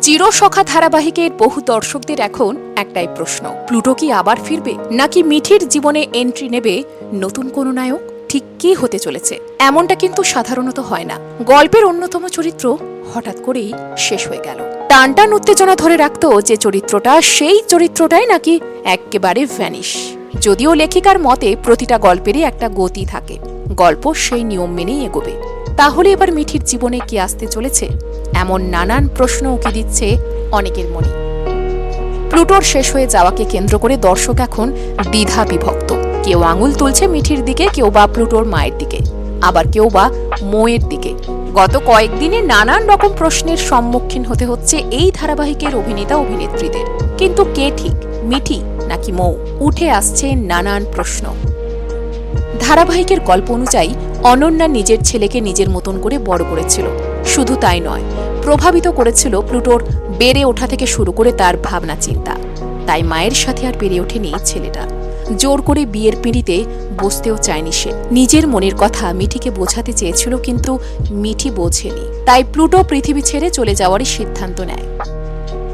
চিরসখা ধারাবাহিকের বহু দর্শকদের এখন একটাই প্রশ্ন, প্লুটো কি আবার ফিরবে? নাকি মিঠির জীবনে এন্ট্রি নেবে নতুন কোনো নায়ক? ঠিক কি হতে চলেছে? এমনটা কিন্তু সাধারণত হয় না। গল্পের অন্যতম চরিত্র হঠাৎ করেই শেষ হয়ে গেল। টানটান উত্তেজনা ধরে রাখত যে চরিত্রটা, সেই চরিত্রটাই নাকি একেবারে ভ্যানিশ যদিও লেখিকার মতে, প্রতিটা গল্পেরই একটা গতি থাকে। গল্প সেই নিয়ম মেনেই এগোবে। তাহলে এবার মিঠির জীবনে কি আসতে চলেছে? এমন নানান প্রশ্ন উকি দিচ্ছে অনেকের মনে। প্লুটোর শেষ হয়ে যাওয়াকে কেন্দ্র করে দর্শক এখন দ্বিধা বিভক্ত। কেউ আঙুল তুলছে মিঠির দিকে, কেউ বা প্লুটোর মায়ের দিকে। আবার কেউ বা মোয়ের দিকে। গত কয়েকদিনে নানান রকম প্রশ্নের সম্মুখীন হতে হচ্ছে এই ধারাবাহিকের অভিনেতা অভিনেত্রীদের। কিন্তু কে ঠিক, মিঠি নাকি মৌ? উঠে আসছে নানান প্রশ্ন। ধারাবাহিকের গল্প অনুযায়ী অনন্যা নিজের ছেলেকে নিজের মতন করে বড় করেছিল। শুধু তাই নয়, প্রভাবিত করেছিল প্লুটোর বেড়ে ওঠা থেকে শুরু করে তার ভাবনা চিন্তা। তাই মায়ের সাথে আর পেরে ওঠেনি ছেলেটা। জোর করে বিয়ের পিঁড়িতে বসতেও চায়নি সে। নিজের মনের কথা মিঠিকে বোঝাতে চেয়েছিল কিন্তু মিঠি বোঝেনি। তাই প্লুটো পৃথিবী ছেড়ে চলে যাওয়ারই সিদ্ধান্ত নেয়।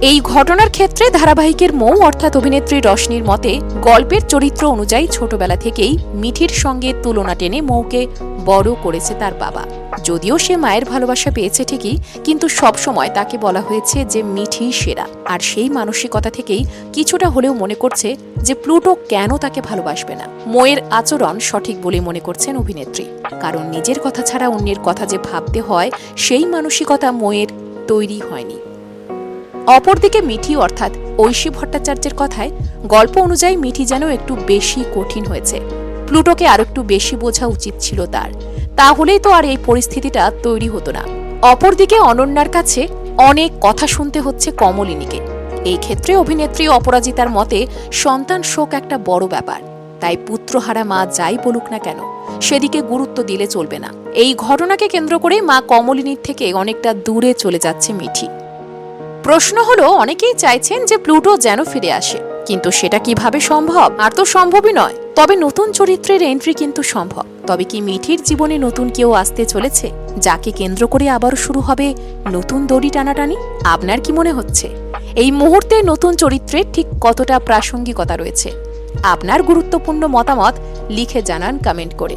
এই ঘটনার ক্ষেত্রে ধারাবাহিকের মৌ অর্থাৎ অভিনেত্রী রশনির মতে, গল্পের চরিত্র অনুযায়ী ছোটবেলা থেকেই মিঠির সঙ্গে তুলনা টেনে মৌকে বড় করেছে তার বাবা। যদিও সে মায়ের ভালোবাসা পেয়েছে ঠিকই, কিন্তু সবসময় তাকে বলা হয়েছে যে মিঠি সেরা। আর সেই মানসিকতা থেকেই কিছুটা হলেও মনে করছে যে প্লুটো কেন তাকে ভালোবাসবে না। মোয়ের আচরণ সঠিক বলে মনে করছেন অভিনেত্রী। কারণ নিজের কথা ছাড়া অন্যের কথা যে ভাবতে হয়, সেই মানসিকতা মোয়ের তৈরি হয়নি। অপরদিকে মিঠি অর্থাৎ ঐশী ভট্টাচার্যের কথায় গল্প অনুযায়ী মিঠি যেন একটু বেশি কঠিন হয়েছে। প্লুটোকে আর একটু বেশি বোঝা উচিত ছিল তার। তাহলেই তো আর এই পরিস্থিতিটা তৈরি হতো না। অপরদিকে অনন্যার কাছে অনেক কথা শুনতে হচ্ছে কমলিনীকে। এই ক্ষেত্রে অভিনেত্রী অপরাজিতার মতে সন্তান শোক একটা বড় ব্যাপার। তাই পুত্রহারা মা যাই বলুক না কেন, সেদিকে গুরুত্ব দিলে চলবে না। এই ঘটনাকে কেন্দ্র করে মা কমলিনীর থেকে অনেকটা দূরে চলে যাচ্ছে মিঠি। প্রশ্ন হলো, অনেকেই চাইছেন যে প্লুটো যেন ফিরে আসে, কিন্তু সেটা কীভাবে সম্ভব? আর তো সম্ভবই নয়। তবে নতুন চরিত্রের এন্ট্রি কিন্তু সম্ভব। তবে কি মিঠির জীবনে নতুন কেউ আসতে চলেছে? যাকে কেন্দ্র করে আবার শুরু হবে নতুন দড়ি টানাটানি? আপনার কি মনে হচ্ছে? এই মুহূর্তে নতুন চরিত্রের ঠিক কতটা প্রাসঙ্গিকতা রয়েছে? আপনার গুরুত্বপূর্ণ মতামত লিখে জানান কমেন্ট করে।